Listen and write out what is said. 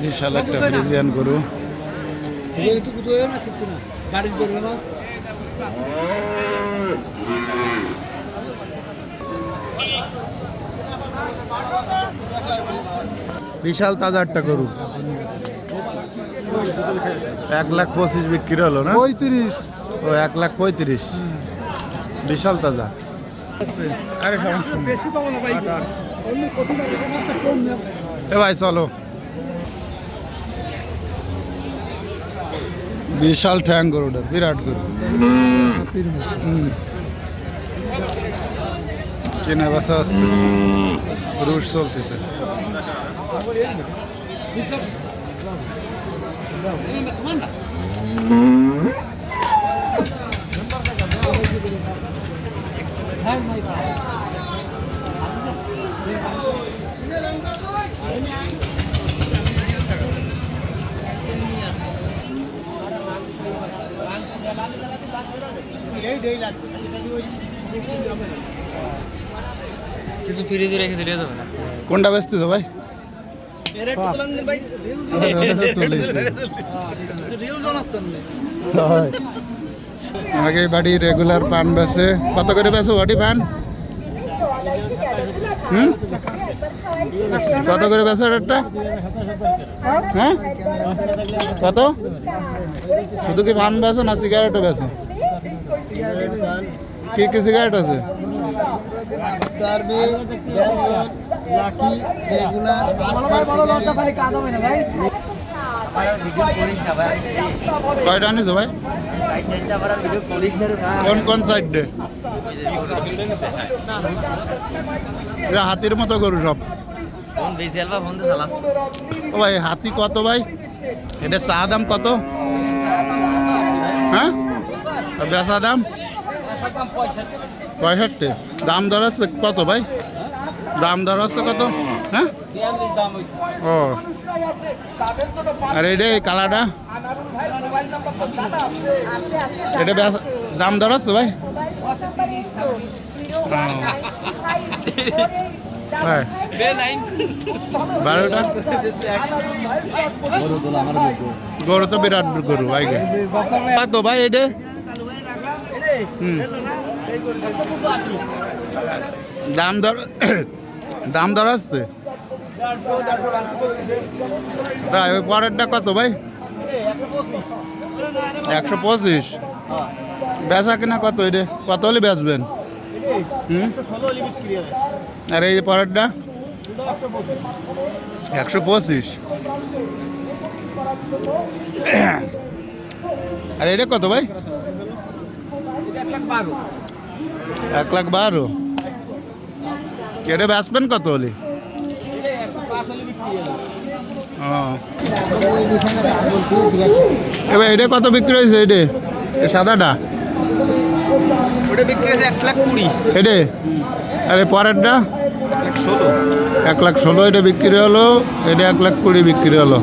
বিশাল একটা ফ্রিজিয়ান গরু। না কিছু না। গাড়ির করবে না বিশাল তাজা একটা গরু। এক লাখ পঁচিশ বিক্রি হলো না? পঁয়ত্রিশ। ও এক লাখ পঁয়ত্রিশ। বিশাল তাজা। আরে এ ভাই চলো। বিশাল ঠ্যাং গরুটা বিরাট গরু। হুম। কেনা আসছে রুশ চলতেছে। কিছু ফ্রিজে রেখে দিলে যাবে না কোনটা বেচতেছো ভাই হয়। আগে বাড়ি রেগুলার পান বেচে। কত করে বেচো বাড়ি পান হুম? কত করে বেচো একটা হ্যাঁ? কত? শুধু কি পান বেচো না সিগারেটও বেচো? কি কি সিগারেট আছে? লাকি রেগুলার কয়টা ভাই? কোন কোন সাইডে হাতির মতো গরু সব। ও ভাই হাতি কত ভাই? এটা চা দাম কত? হ্যাঁ? বেচা দাম? পঁয়ষট্টি। দাম দর আছে কত ভাই? দাম দর আছে কত? হ্যাঁ? ও। আর এটা এই কালাটা এটা দাম দর আছে ভাই। হ্যাঁ বারোটা? গরু তো বিরাট গরু, ভাই কত ভাই এটা? দাম দর দাম দর আসছে? ওই পরেরটা কত ভাই? একশো পঁচিশ। বেচা কিনা কত এটা? কত হলে বেচবেন? হুম? আর এই পরেরটা? একশো পঁচিশ। আর এটা কত ভাই? এক লাখ বারো? কেটে বেচবেন কত হলে? এবার এটা কত বিক্রি হয়েছে এটা? সাদাটা? ওটা বিক্রি আছে এক লাখ কুড়ি। এটা? আরে পরেরটা? এক লাখ ষোলো এটা বিক্রি হলো এটা এক লাখ কুড়ি বিক্রি হলো।